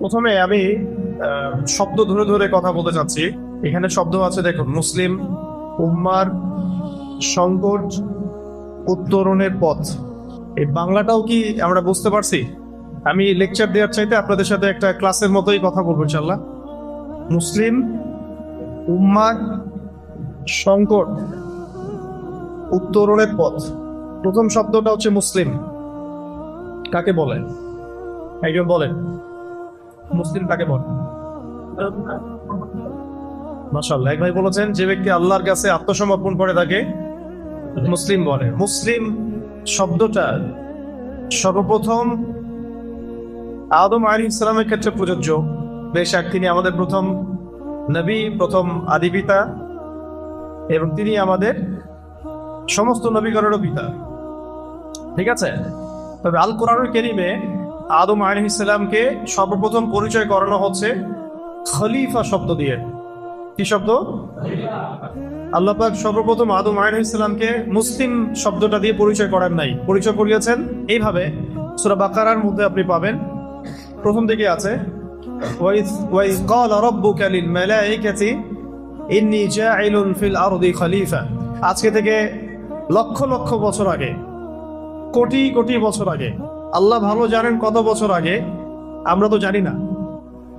প্রথমে আমি শব্দ ধরে ধরে কথা বলতে চাচ্ছি। এখানে শব্দ আছে, দেখুন, মুসলিম, উম্মার সংকট উত্তরণের পথ। এই বাংলাটাও কি আমরা বুঝতে পারছি? আমি লেকচার দেওয়ার চাইতে আপনাদের সাথে একটা ক্লাসের মতোই কথা বলব ইনশাল্লাহ মুসলিম, উম্মার সংকট উত্তরণের পথ। প্রথম শব্দটা হচ্ছে মুসলিম। কাকে বলেন? একজন বলেন। মুসলিম কাকে বলে। মাশাল্লাহ এক ভাই বলেছেন, যে ব্যক্তি আল্লাহর কাছে আত্মসমর্পণ করে তাকে মুসলিম বলে। মুসলিম শব্দটা সর্বপ্রথম আদম আলী ইসলামের ক্ষেত্রে প্রযোজ্য। বেশ, আর তিনি আমাদের প্রথম নবী, প্রথম আদি পিতা, এবং তিনি আমাদের সমস্ত নবীগণেরও পিতা। ঠিক আছে? তবে আল কোরআনুল কেরিমে আদম আলী ইসলামকে সর্বপ্রথম পরিচয় করানো হচ্ছে খলিফা শব্দ দিয়ে। কি শব্দ? আল্লাহ পাক সর্বপ্রথম আদম আলী ইসলামকে মুসলিম শব্দটা দিয়ে পরিচয় করার নাই। পরিচয় করিয়েছেন এইভাবে। সূরা বাকারার মধ্যে আপনি পাবেন। প্রথম দিকে আছে আজকে থেকে লক্ষ লক্ষ বছর আগে, কোটি কোটি বছর আগে আল্লাহ ভালো জানেন কত বছর আগে। আমরা তো জানি না।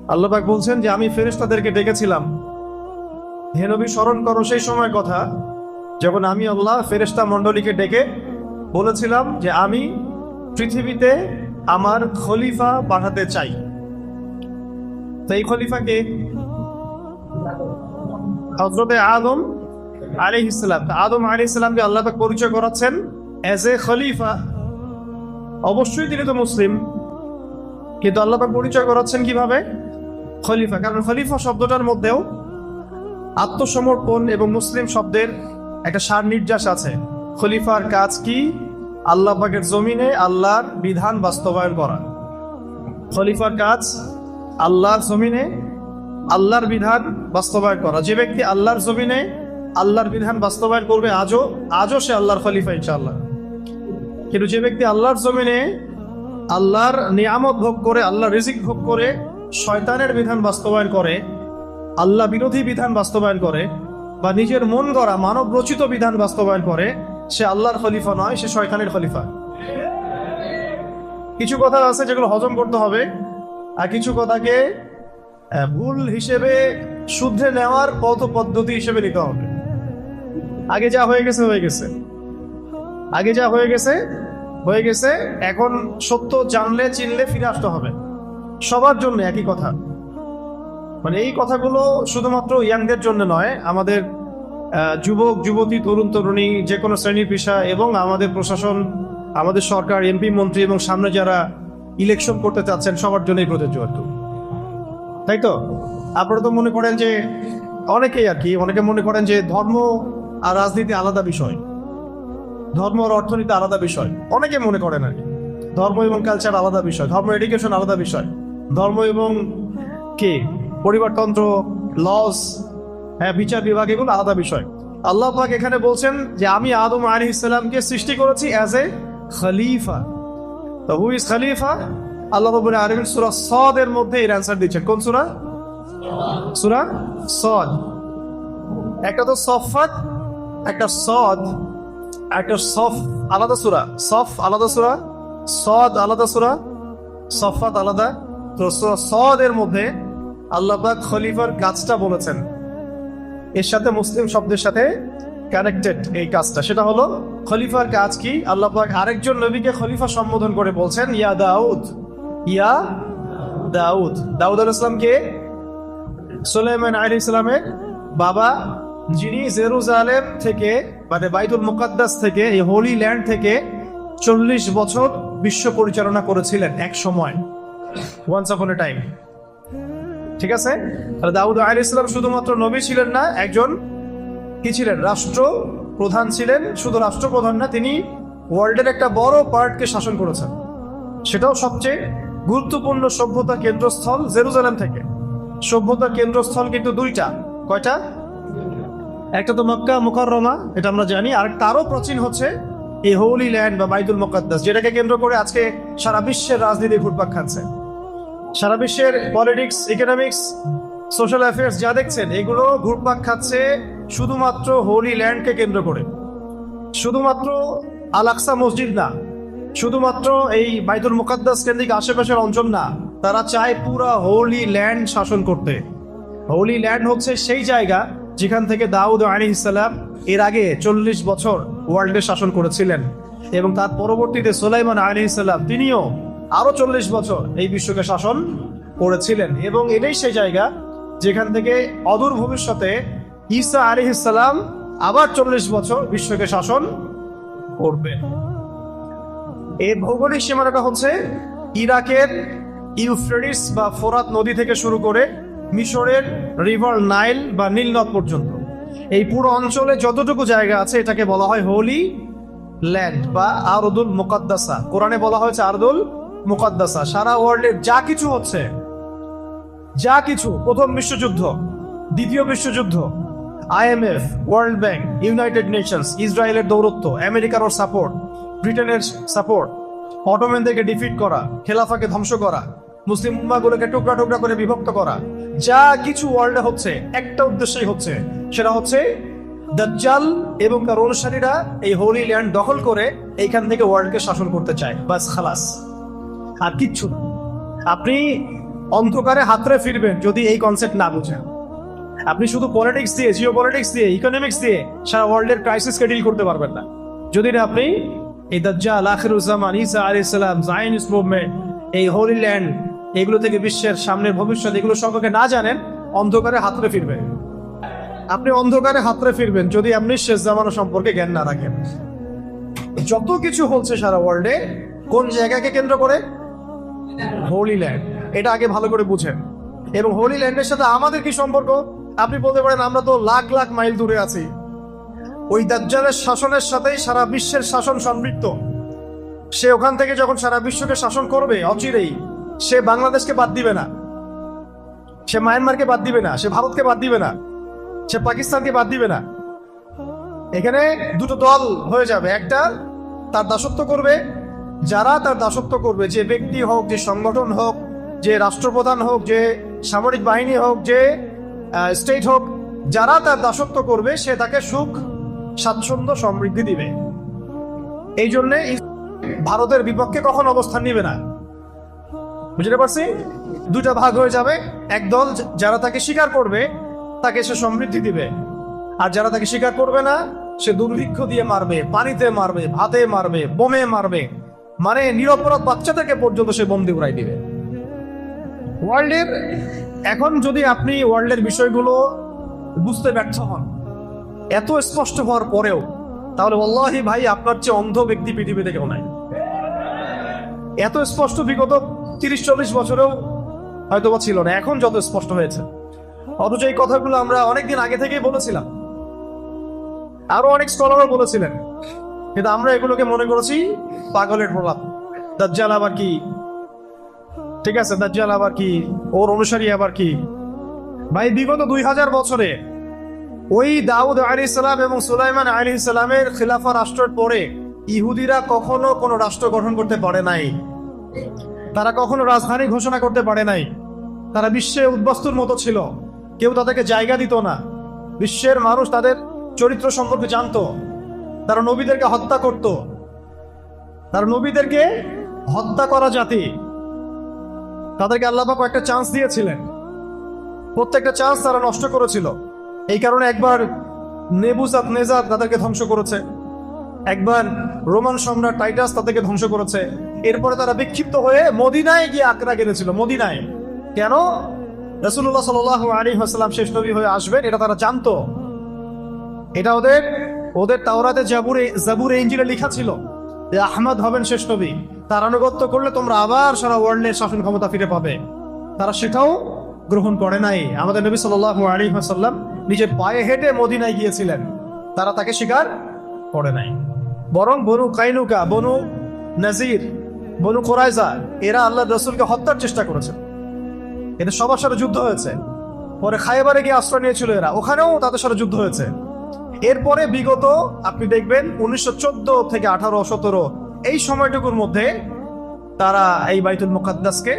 আল্লাহ পাক বলছেন যে, আমি ফেরেশতাদেরকে ডেকেছিলাম। হে নবী, স্মরণ করো সেই সময় কথা। যখন আমি আল্লাহ ফেরেশতা মণ্ডলীকে ডেকে বলেছিলাম যে, আমি পৃথিবীতে আমার খলিফা পাঠাতে চাই। তো এই খলিফাকে হজরতে আদম আলী ইসলাম আদম আলী ইসলামকে আল্লাহ পাক পরিচয় করাচ্ছেন অ্যাজ এ খলিফা। অবশ্যই তিনি তো মুসলিম। কিন্তু আল্লাহ পাক পরিচয় করাচ্ছেন কীভাবে? খলিফা। কারণ খলিফা শব্দটার মধ্যেও আত্মসমর্পণ এবং মুসলিম শব্দের একটা সার নির্যাস আছে। খলিফার কাজ কি? আল্লাহ পাকের জমিনে আল্লাহর বিধান বাস্তবায়ন করা। খলিফার কাজ আল্লাহর জমিনে আল্লাহর বিধান বাস্তবায়ন করা। যে ব্যক্তি আল্লাহর জমিনে আল্লাহর বিধান বাস্তবায়ন করবে, আজও আজও সে আল্লাহর খলিফা, ইনশাআল্লাহ। কিন্তু যে ব্যক্তি আল্লাহর জমিনে আল্লাহর নিয়ামত ভোগ করে, আল্লাহর রিজিক ভোগ করে, শয়তানের বিধান বাস্তবায়ন করে, আল্লাহ বিরোধী বিধান বাস্তবায়ন করে বা নিজের মন গড়া, মানব রচিত বিধান বাস্তবায়ন করে, সে আল্লাহর খলিফা নয়, সে শয়তানের খলিফা। কিছু কথা আছে যেগুলো হজম করতে হবে আর কিছু কথাকে ভুল হিসেবে শুদ্ধে নেওয়ার কত পদ্ধতি হিসেবে নিতে হবে। আগে যা হয়ে গেছে হয়ে গেছে। আগে যা হয়ে গেছে হয়ে গেছে, এখন সত্য জানলে, চিনলে ফিরে আসতে হবে। সবার জন্য একই কথা। মানে এই কথাগুলো শুধুমাত্র ইয়াংদের জন্য নয়, আমাদের যুবক, যুবতী, তরুণ, তরুণী, যে কোনো শ্রেণি পেশা এবং আমাদের প্রশাসন, আমাদের সরকার, এমপি, মন্ত্রী এবং সামনে যারা ইলেকশন করতে চাচ্ছেন, সবার জন্যই প্রযোজ্য আর। তাই তো? আপনারা তো মনে করেন যে, অনেকেই আর কি, অনেকে মনে করেন যে ধর্ম আর রাজনীতি আলাদা বিষয়। ধর্ম আর অর্থনীতি আলাদা বিষয়। অনেকে মনে করেন আর কি। ধর্ম এবং কালচার আলাদা বিষয়। ধর্ম এডুকেশন আলাদা বিষয়। ধর্ম এবং কি? পরিবারতন্ত্র লস হ্যাঁ বিচার বিভাগ এগুলো আলাদা বিষয়। আল্লাহ পাক এখানে বলছেন যে আমি আদম আলী ইসলামকে সৃষ্টি করেছি অ্যাজ এ খলিফা তো হু ইজ খলিফা আল্লাহ রবুল আলমিন সুরা সদের মধ্যে এর অ্যান্সার দিচ্ছেন। কোন সুরা? সুরা সদ। একটা তো সফাত, একটা সদ। একটা সফ আলাদা সুরা, সফ আলাদা সুরা, সদ আলাদা সুরা, সফাত আলাদা। তো সদ এর মধ্যে আল্লাহ পাক খলিফার কাজটা বলেছেন। এর সাথে মুসলিম শব্দের সাথে কানেক্টেড এই কাজটা। সেটা হলো খলিফার কাজ কি? আল্লাহ পাক আরেকজন নবীকে খলিফা সম্বোধন করে বলছেন, ইয়া দাউদ ইয়া দাউদ। দাউদ আল ইসলামকে সুলাইমান আলী ইসলামের বাবা, যিনি জেরুজালেম থেকে মানে বাইতুল মুকাদ্দাস থেকে, এই হোলি ল্যান্ড থেকে চল্লিশ বছর বিশ্ব পরিচালনা করেছিলেন এক সময়। ওয়ান্স আপন এ টাইম ঠিক আছে? তাহলে দাউদ আলী ইসলাম শুধুমাত্র নবী ছিলেন না, একজন কি ছিলেন? রাষ্ট্র প্রধান ছিলেন। শুধু রাষ্ট্রপ্রধান না, তিনি ওয়ার্ল্ডের একটা বড় পার্টকে শাসন করেছেন। সেটাও সবচেয়ে গুরুত্বপূর্ণ সভ্যতা কেন্দ্রস্থল জেরুজালেম থেকে। সভ্যতা কেন্দ্রস্থল কিন্তু দুইটা। কয়টা? একটা তো মক্কা মুকাররমা, এটা আমরা জানি। আর তারও প্রাচীন হচ্ছে এই হোলি ল্যান্ড বা বাইদুল মুকাদ্দাস, যেটাকে কেন্দ্র করে আজকে সারা বিশ্বের রাজনীতি ঘুরপাক খাচ্ছে। সারা বিশ্বের পলিটিক্স ইকোনমিক্স সোশ্যাল অ্যাফেয়ার্স যা দেখছেন, এগুলো ঘুরপাক খাচ্ছে শুধুমাত্র হোলি ল্যান্ডকে কেন্দ্র করে। শুধুমাত্র আল আকসা মসজিদ না, শুধুমাত্র এই বাইতুল মুকাদ্দাস কেন্দ্রিক আশেপাশের অঞ্চল না, তারা চায় পুরা হোলি ল্যান্ড শাসন করতে। হোলি ল্যান্ড হচ্ছে সেই জায়গা যেখান থেকে দাউদ আলী ইসালাম এর আগে চল্লিশ বছর ওয়ার্ল্ডে শাসন করেছিলেন এবং তার পরবর্তীতে সোলাইমান আলী ইসালাম তিনিও আরও চল্লিশ বছর এই বিশ্বকে শাসন করেছিলেন এবং এটাই সেই জায়গা যেখান থেকে অদূর ভবিষ্যতে ঈসা আলী ইসালাম আবার চল্লিশ বছর বিশ্বকে শাসন করবেন। এর ভৌগোলিক সীমানাটা হচ্ছে ইরাকের ইউফ্রেডিস বা ফোরাত নদী থেকে শুরু করে মিশরের রিভার নাইল বা নীল নদ পর্যন্ত। এই পুরো অঞ্চলে যতটুকু জায়গা আছে, এটাকে বলা হয় হোলি ল্যান্ড বা আরদুল মুকাদ্দাসা। কোরআনে বলা হয়েছে আরদুল মুকাদ্দাসা। সারা ওয়ার্ল্ডের যা কিছু হচ্ছে, যা কিছু, প্রথম বিশ্বযুদ্ধ, দ্বিতীয় বিশ্বযুদ্ধ IMF world bank, United Nations, ইসরায়েলের দৌরত্ব, আমেরিকার সাপোর্ট, ব্রিটেনের সাপোর্ট, অটোম্যানদেরকে ডিফিট করা, খেলাফাকে ধ্বংস করা মুসলিম উম্মাগুলোকে টুকরা টুকরা করে বিভক্ত করা। যা কিছু ওয়ার্ল্ডে হচ্ছে, একটা উদ্দেশ্যই হচ্ছে, সেটা হচ্ছে দাজ্জাল এবং তার অনুসারীরা এই হোলি ল্যান্ড দখল করে এইখান থেকে ওয়ার্ল্ডকে শাসন করতে চায়। বাস, খালাস। আর কিচ্ছু না। আপনি অন্ধকারে হাতরে ফিরবেন যদি এই কনসেপ্ট না বুঝেন। আপনি শুধু পলিটিক্স দিয়ে জিও পলিটিক্স দিয়ে ইকোনমিক্স দিয়ে সারা ওয়ার্ল্ডের ক্রাইসিসকে ডিল করতে পারবেন না। যদি না আপনি এই দাজ্জাল, আখিরুজ্জামান, ঈসা আলাইহিস সালাম জায়নিস্ট মুভমেন্ট এই হোলি ল্যান্ড এগুলো থেকে বিশ্বের সামনের ভবিষ্যৎ এগুলো সম্পর্কে না জানেন, অন্ধকারে হাতরে ফিরবেন আপনি অন্ধকারে হাতরে ফিরবেন যদি আপনি শেষ জামানো সম্পর্কে জ্ঞান না রাখেন। যত কিছু হচ্ছে সারা ওয়ার্ল্ডে কোন জায়গাকে কেন্দ্র করে? হোলি ল্যান্ড এটা আগে ভালো করে বুঝেন। এবং হোলি ল্যান্ডের সাথে আমাদের কি সম্পর্ক? আপনি বলতে পারেন, আমরা তো লাখ লাখ মাইল দূরে আছি। ওই দাজ্জালের শাসনের সাথেই সারা বিশ্বের শাসন সম্পৃক্ত সে ওখান থেকে যখন সারা বিশ্বকে শাসন করবে, অচিরেই সে বাংলাদেশকে বাদ দিবে না। সে মায়ানমারকে বাদ দিবে না। সে ভারতকে বাদ দিবে না। সে পাকিস্তানকে বাদ দিবে না। এখানে দুটো দল হয়ে যাবে। একটা তার দাসত্ব করবে। যারা তার দাসত্ব করবে, যে ব্যক্তি হোক, যে সংগঠন হোক, যে রাষ্ট্রপ্রধান হোক, যে সামরিক বাহিনী হোক, যে স্টেট হোক, যারা তার দাসত্ব করবে, সে তাকে সুখ, স্বাচ্ছন্দ্য, সমৃদ্ধি দিবে। এই জন্যে ভারতের বিপক্ষে কখন অবস্থান নিবে না। বুঝতে পারছি? দুটা ভাগ হয়ে যাবে। একদল যারা তাকে স্বীকার করবে, তাকে সে সমৃদ্ধি দিবে। আর যারা তাকে স্বীকার করবে না, সে দুর্ভিক্ষ দিয়ে মারবে, পানিতে মারবে, ভাতে মারবে, বোমে মারবে। মানে নিরপরাধ বাচ্চাদেরকে পর্যন্ত সে বোম দিয়ে উড়াই দিবে। ওয়ার্ল্ডের এখন যদি আপনি ওয়ার্ল্ডের বিষয়গুলো বুঝতে ব্যর্থ হন, এত স্পষ্ট হওয়ার পরেও, তাহলে ভাই আপনার চেয়ে অন্ধ ব্যক্তি পৃথিবীতে কেউ নাই এত স্পষ্ট বিগত তিরিশ, চল্লিশ বছরেও হয়তো বা ছিল না। এখন যত স্পষ্ট হয়েছে। অথচ এই কথাগুলো আমরা অনেকদিন আগে থেকেই বলেছিলাম। আরও অনেক স্কলারও বলেছিলেন। কিন্তু আমরা এগুলোকে মনে করেছি পাগলের প্রভাব দাজ্জাল আবার কি? ঠিক আছে, দাজ্জাল আবার কি? ওর অনুসারী আবার কি? ভাই, বিগত দুই হাজার বছরে ওই দাউদ আলী সালাম এবং সুলাইমান আলী সালামের খিলাফা রাষ্ট্রের পরে ইহুদিরা কখনো কোনো রাষ্ট্র গঠন করতে পারে নাই। তারা কখনো রাজধানী ঘোষণা করতে পারে নাই। তারা বিশ্বে উদ্বস্তুর মতো ছিল। কেউ তাদেরকে জায়গা দিত না। বিশ্বের মানুষ তাদের চরিত্র সম্পর্কে জানতো। তারা নবীদেরকে হত্যা করত। তারা নবীদেরকে হত্যা করা জাতি। তাদেরকে আল্লাহ কয়েকটা চান্স দিয়েছিলেন। প্রত্যেকটা চান্স তারা নষ্ট করেছিল। এই কারণে একবার নেবুজাত নেজাত তাদেরকে ধ্বংস করেছে। একবার রোমান সম্রাট টাইটাস তাদেরকে ধ্বংস করেছে। এরপরে তারা বিক্ষিপ্ত হয়ে মদিনায় গিয়ে আক্রা গেড়েছিল, মদিনায়। কেন? রসুল্লাহ সাল আলী হাসলাম শেষ নবী হয়ে আসবেন, এটা তারা জানতো। এটা ওদের ওদের তাওরাতে জাবুরে জাবুরে ইঞ্জিনে লেখা ছিল যে আহমদ হবেন শেষ নবী। তার আনুগত্য করলে তোমরা আবার সারা ওয়ার্ল্ডের শাসন ক্ষমতা ফিরে পাবে। তারা সেটাও গ্রহণ করে নাই। আমাদের নবী সাল আলী হাসাল্লাম নিজের পায়ে হেঁটে মদিনায় গিয়েছিলেন। তারা তাকে স্বীকার করে নাই। বরং বনু কাইনুকা, বনু নাজির, বনু কোরাইজা এরা আল্লাহ রসুলকে হত্যার চেষ্টা করেছে। এদের সবার সাথে যুদ্ধ হয়েছে। পরে খাইবারে গিয়ে আশ্রয় নিয়েছিল এরা। ওখানেও তাদের সাথে যুদ্ধ হয়েছে। এরপরে বিগত, আপনি দেখবেন, উনিশশো চোদ্দ থেকে আঠারো, সতেরো, এই সময়টুকুর মধ্যে তারা এই বাইতুল মুকাদ্দাসকে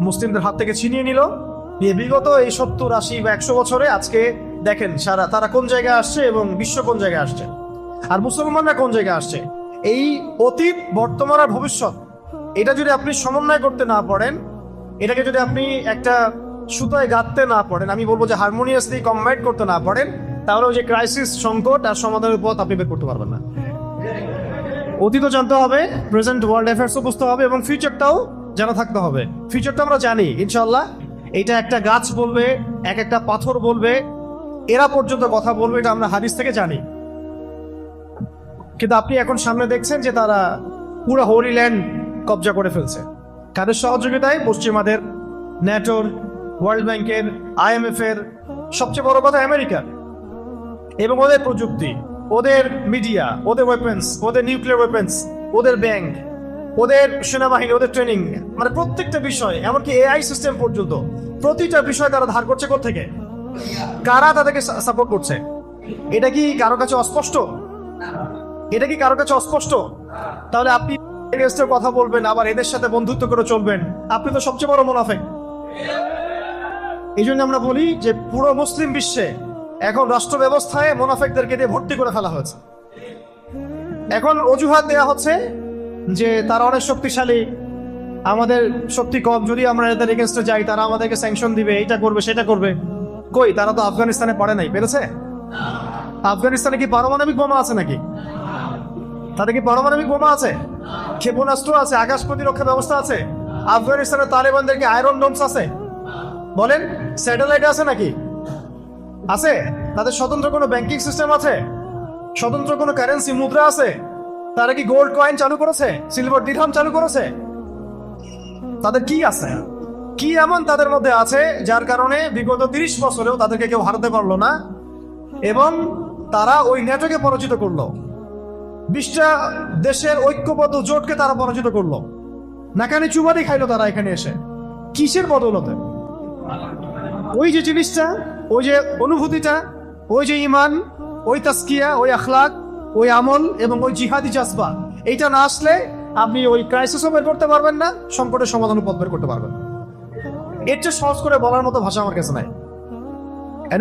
মুসলিমদের হাত থেকে ছিনিয়ে নিল। বিগত এই সত্তর, আশি বা একশো বছরে আজকে দেখেন সারা, তারা কোন জায়গায় আসছে এবং বিশ্ব কোন জায়গায় আসছে। আর মুসলমানরা কোন জায়গায় আসছে? এই অতীত, বর্তমান আর ভবিষ্যৎ, এটা যদি আপনি সমন্বয় করতে না পারেন, এটাকে যদি আপনি একটা সুতায় গাঁথতে না পারেন, আমি বলব যে হারমোনিয়াসলি কম্বাইন করতে না পারেন, তাহলে ওই যে ক্রাইসিস সংকট আর সমাধানের পথ আপনি বের করতে পারবেন না। অতীতও জানতে হবে প্রেজেন্ট ওয়ার্ল্ড অ্যাফেয়ার্সও বুঝতে হবে এবং ফিউচারটাও জানা থাকতে হবে। ফিউচারটা আমরা জানি ইনশাল্লাহ এটা একটা গাছ বলবে, এক একটা পাথর বলবে, এরা পর্যন্ত কথা বলবে, এটা আমরা হাদিস থেকে জানি। কিন্তু আপনি এখন সামনে দেখছেন যে তারা পুরো হোলি ল্যান্ড কবজা করে ফেলছে। কাদের সহযোগিতায়? পশ্চিমাদের ন্যাটোর ওয়ার্ল্ড ব্যাংকের আইএমএফ এর সবচেয়ে বড় কথা আমেরিকার এবং ওদের প্রযুক্তি, ওদের মিডিয়া ওদের ওয়েপেন্স ওদের নিউক্লিয়ার ওয়েপেন্স ওদের ব্যাংক ওদের সেনাবাহিনী, ওদের ট্রেনিং মানে প্রত্যেকটা বিষয়, এমনকি এআই সিস্টেম পর্যন্ত, প্রতিটা বিষয় তারা ধার করছে থেকে কারা তাদেরকে সাপোর্ট করছে? এটা কি কারও কাছে অস্পষ্ট? এটা কি কারও কাছে অস্পষ্ট? তাহলে আপনি কথা বলবেন, আবার এদের সাথে বন্ধুত্ব করে চলবেন। আপনি তো সবচেয়ে বড় মুনাফেক। এই জন্য আমরা বলি যে পুরো মুসলিম বিশ্বে এখন রাষ্ট্র ব্যবস্থায় মোনাফেকদেরকে দিয়ে ভর্তি করে ফেলা হয়েছে। এখন অজুহাত দেয়া হচ্ছে যে তারা অনেক শক্তিশালী, আমাদের শক্তি কম। যদি আমরা এদের এগেনস্টে যাই, তারা আমাদেরকে স্যাংশন দিবে এটা করবে, সেটা করবে। কই, তারা তো আফগানিস্তানে পড়ে নাই, পেরেছে? আফগানিস্তানে কি পারমাণবিক বোমা আছে নাকি? তাদের কি পারমাণবিক বোমা আছে? ক্ষেপণাস্ত্র আছে, আকাশ প্রতিরক্ষা ব্যবস্থা আছে, আফগানিস্তানের তালেবানদের কি আয়রন ডোমস আছে। বলেন, স্যাটেলাইট আছে নাকি? আছে। তাদের স্বতন্ত্র কোনো ব্যাংকিং সিস্টেম আছে? স্বতন্ত্র কোনো কারেন্সি মুদ্রা আছে? তারা কি গোল্ড কয়েন চালু করেছে? সিলভার দিরহাম চালু করেছে? তাদের কি আছে? কি এমন তাদের মধ্যে আছে যার কারণে বিগত তিরিশ বছরেও তাদেরকে কেউ হারাতে পারল না? এবং তারা ওই নেটওয়ার্কে পরাজিত করল। বিশটা দেশের ঐক্যবদ্ধ জোটকে তারা পরাজিত করল। নাকানি চুবারি খাইলো তারা এখানে এসে। কিসের বদলতে? ওই যে জিনিসটা, ওই যে অনুভূতিটা, ওই যে ইমান, ওই তাস্কিয়া ওই আখলাক, ওই আমল এবং ওই জিহাদি জাজবা, এইটা না আসলে আপনি ওই ক্রাইসিসও বের করতে পারবেন না, সংকটের সমাধান পথ বের করতে পারবেন এর চেয়ে সহজ করে বলার মতো ভাষা আমার কাছে নাই।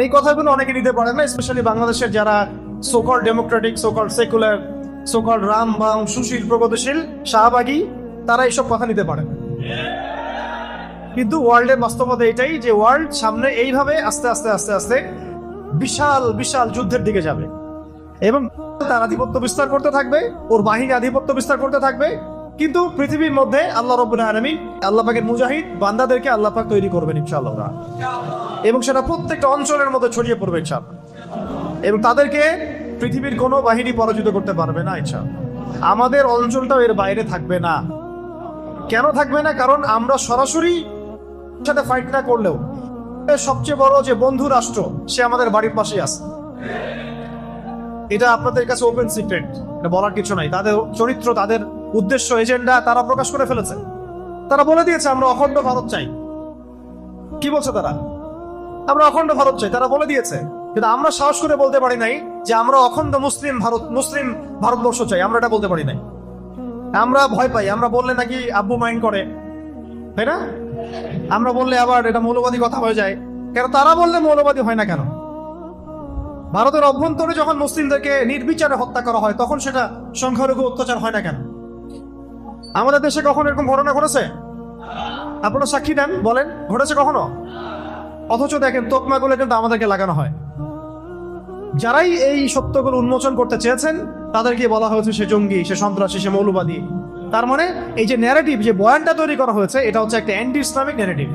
এই কথাগুলো অনেকে নিতে পারেন না স্পেশালি বাংলাদেশের যারা so called democratic so called secular so called Ram বাম সুশীল প্রগতিশীল শাহবাগী তারা এইসব কথা নিতে পারে কিন্তু ওয়ার্ল্ডের বাস্তবতা এটাই যে ওয়ার্ল্ড সামনে এইভাবে আস্তে আস্তে আস্তে আস্তে বিশাল বিশাল যুদ্ধের দিকে যাবে। এবং তার আধিপত্য বিস্তার করতে থাকবে, ওর বাহিনী আধিপত্য বিস্তার করতে থাকবে, কিন্তু পৃথিবীর মধ্যে আল্লাহ রব্বুল আলমী আল্লাহ পাকের মুজাহিদ বান্দাদেরকে আল্লাহ পাক তৈরি করবেন ইনশাআল্লাহ। এবং সেটা প্রত্যেকটা অঞ্চলের মধ্যে ছড়িয়ে পড়বে ইনশাআল্লাহ। এবং তাদেরকে পৃথিবীর কোনো বাহিনী পরাজিত করতে পারবে না ইনশাআল্লাহ আমাদের অঞ্চলটাও এর বাইরে থাকবে না। কেন থাকবে না? কারণ আমরা সরাসরি সাথে ফাইট না করলেও। সবচেয়ে বড় যে বন্ধু রাষ্ট্র, সে আমাদের বাড়ির পাশেই আছে। এটা আপনাদের কাছে ওপেন সিক্রেট এটা বলার কিছু নাই। তাদের চরিত্র, তাদের উদ্দেশ্য এজেন্ডা তারা প্রকাশ করে ফেলেছে। তারা বলে দিয়েছে, আমরা অখণ্ড ভারত চাই। কি বলছে তারা? আমরা অখণ্ড ভারত চাই। তারা বলে দিয়েছে। কিন্তু আমরা সাহস করে বলতে পারি নাই যে আমরা অখণ্ড মুসলিম ভারত, মুসলিম ভারতবর্ষ চাই, আমরা এটা বলতে পারি নাই। আমরা ভয় পাই, আমরা বললে নাকি আব্বু মাইন্ড করে, তাই না? আমরা বললে আবার এটা মৌলবাদী কথা হয়ে যায়। কেন তারা বললে মৌলবাদী হয় না কেন? ভারতের অভ্যন্তরে যখন মুসলিমদেরকে নির্বিচারে হত্যা করা হয়, তখন সেটা সংখ্যালঘু অত্যাচার হয় না কেন? আমাদের দেশে কখন এরকম ঘটনা ঘটেছে? আপনারা সাক্ষী দেন, বলেন, ঘটেছে কখনো? অথচ দেখেন, তোকমাগুলো কিন্তু আমাদেরকে লাগানো হয়। যারাই এই সত্যগুলো উন্মোচন করতে চেয়েছেন তাদেরকে বলা হয়েছে সে জঙ্গি, সে সন্ত্রাসী, সে মৌলবাদী। তার মানে এই যে ন্যারেটিভ যে বয়ানটা তৈরি করা হয়েছে, এটা হচ্ছে একটা anti Islamic narrative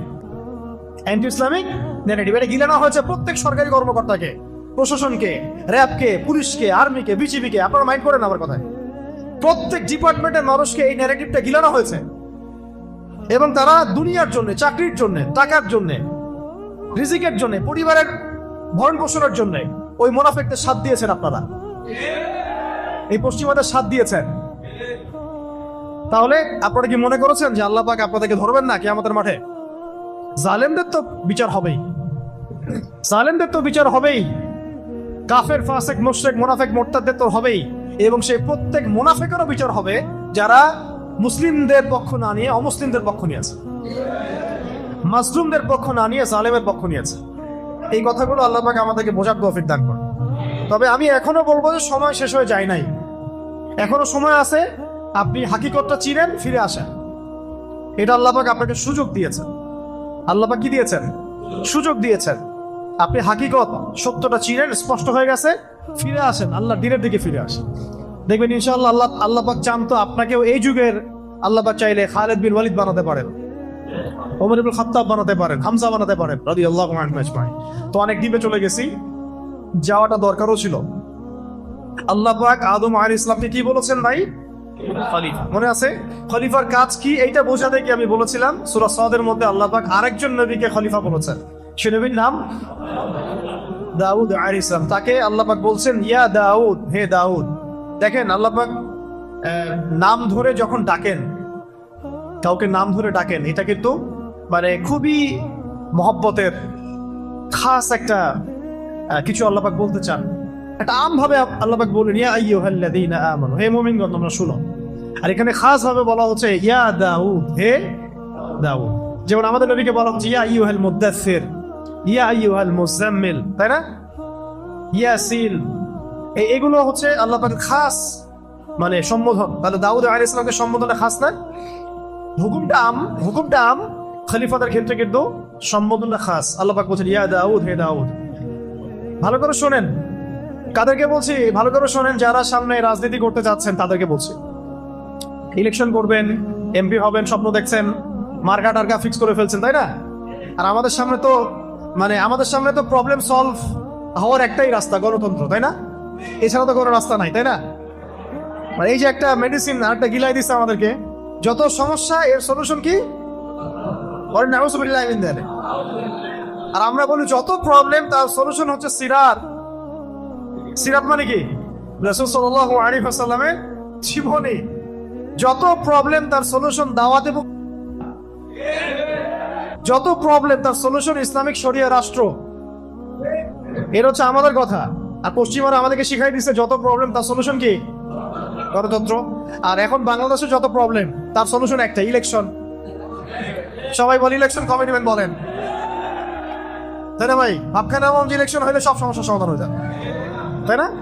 anti Islamic narrative এটা গিলানো হয়েছে প্রত্যেক সরকারি কর্মকর্তাকে, প্রশাসনকে, র্যাবকে, পুলিশকে, আর্মিকে, বিজিবিকে, আপনারা মাইন্ড করেন আমার কথায়। প্রত্যেক ডিপার্টমেন্টের মানুষকে এই ন্যারেটিভটা গিলানো হয়েছে। এবং তারা দুনিয়ার জন্য, চাকরির জন্য, টাকার জন্য, রিজিকের জন্য, পরিবারের ভরণ পোষণের জন্য ওই মোনাফেকদের সাথ দিয়েছেন আপনারা। এই পশ্চিমাদের সাথ দিয়েছেন। তাহলে আপনারা কি মনে করেছেন যে আল্লাহ পাক আপনাদেরকে ধরবেন না কি আমাদের মাঠে? জালেমদের তো বিচার হবেই। জালেমদের তো বিচার হবেই। কাফের, ফাসেক, মুশরিক, মুনাফেক মোরতাদদের তো হবেই। এবং সেই প্রত্যেক মুনাফেকেরও বিচার হবে যারা মুসলিমদের পক্ষ না নিয়ে অমুসলিমদের পক্ষ নিয়ে আছে। মাসলুমদের পক্ষ না নিয়ে জালেমের পক্ষ নিয়েছে এই কথাগুলো আল্লাহ আমাদেরকে বোঝার তৌফিক দান করে তবে আমি এখনও বলব যে সময় শেষ হয়ে যায় নাই। এখনও সময় আছে, আপনি হাকিকতটা চিনেন, ফিরে আসেন। এটা আল্লাহ পাক আপনাকে সুযোগ দিয়েছেন। আল্লাহ পাক কি দিয়েছেন? সুযোগ দিয়েছেন। আপনি হাকিকত, সত্যটা চিনেন, স্পষ্ট হয়ে গেছে, ফিরে আসেন। আল্লাহ দিনের দিকে ফিরে আসেন। দেখবেন ইনশাআল্লাহ আল্লাহ আল্লাহ পাক চান তো আপনাকেও এই যুগের আল্লাহ পাক চাইলে খালেদ বিন ওয়ালিদ বানাতে পারেন। ওমর ইবুল খাত্তাব বানাতে পারেন হামজা বানাতে পারেন রাদিয়াল্লাহু আনহু আজমাইন। তো অনেক ডিপে চলে গেছি যাওয়াটা দরকারও ছিল। আল্লাহ পাক আদম আলাইহিস ইসলামকে কি বলেছেন ভাই? খলিফা। মনে আছে? খলিফার কাজ কি? এইটা বোঝাতে কি আমি বলেছিলাম সূরা সাদের মধ্যে আল্লাহ পাক আরেকজন নবীকে খলিফা বলেছেন। সে নবীর নাম? দাউদ আলাইহিস সালাম। তাকে আল্লাহ পাক বলছেন ইয়া দাউদ হে দাউদ। দেখেন আল্লাহ পাক নাম ধরে যখন ডাকেন কাউকে নাম ধরে ডাকেন এটা কিন্তু মানে খুবই মহব্বতের খাস একটা কিছু আল্লাপাক বলতে চান। একটা আমভাবে আল্লাপাক বলেন ইয়া আইয়ুহাল্লাযীনা আমানু হে মুমিনগণ, তোমরা শুনো। আর এখানে খাস ভাবে বলা হচ্ছে, ইয়া দাউদ হে দাউদ। যেমন আমাদের নবীকে বলা হচ্ছে, ইয়া আইয়ুহাল মুদাথির ইয়া ইউ হেল মুজাম্মিল তাই না? ইয়াসিল এগুলো হচ্ছে আল্লাহ পাকের খাস মানে সম্বোধন। তাহলে দাউদ আলাইহিস ইসলামকে সম্বোধনে খাস না? হুকুমটা আম হুকুমটা আম খলিফাদের ক্ষেত্রে কিন্তু সম্বোধনটা খাস। আল্লাপাক বলছেন, ইয়া দাউদ, হে দাউদ। ভালো করে শোনেন। কাদেরকে বলছি, ভালো করে শোনেন, যারা সামনে রাজনীতি করতে যাচ্ছেন, তাদেরকে বলছি। ইলেকশন করবেন, এমপি হবেন, স্বপ্ন দেখছেন, মার্কা টার্কা ফিক্স করে ফেলছেন, তাই না? আর আমাদের সামনে তো মানে আমাদের সামনে তো প্রবলেম সলভ হওয়ার একটাই রাস্তা, গণতন্ত্র, তাই না? এছাড়া তো কোনো রাস্তা নাই, তাই না? মানে এই যে একটা মেডিসিন আর একটা গিলাই দিচ্ছে আমাদেরকে, যত সমস্যা, এর সলিউশন কি? বলেন নাউজুবিল্লাহ মিন যালিক। আর আমরা বলি যত প্রবলেম তার সলিউশন হচ্ছে সিরাত। সিরাত মানে কি? রাসূল সাল্লাল্লাহু আলাইহি ওয়াসাল্লামের জীবনী যত প্রবলেম তার সলিউশন দাওয়াত এবং যত প্রবলেম তার সলিউশন ইসলামিক শরিয়া রাষ্ট্র। এর হচ্ছে আমাদের কথা। আর পশ্চিমারা আমাদেরকে শিখাই দিচ্ছে যত প্রবলেম তার সলিউশন কি? গণতন্ত্র। আর এখন বাংলাদেশে যত প্রবলেম তার সলিউশন একটা ইলেকশন সবাই বলে ইলেকশন কবে নেবেন বলেন। তাই না ভাই? ভাবখানা ইলেকশন হলে সব সমস্যার সমাধান হয়ে যায়। তাই না?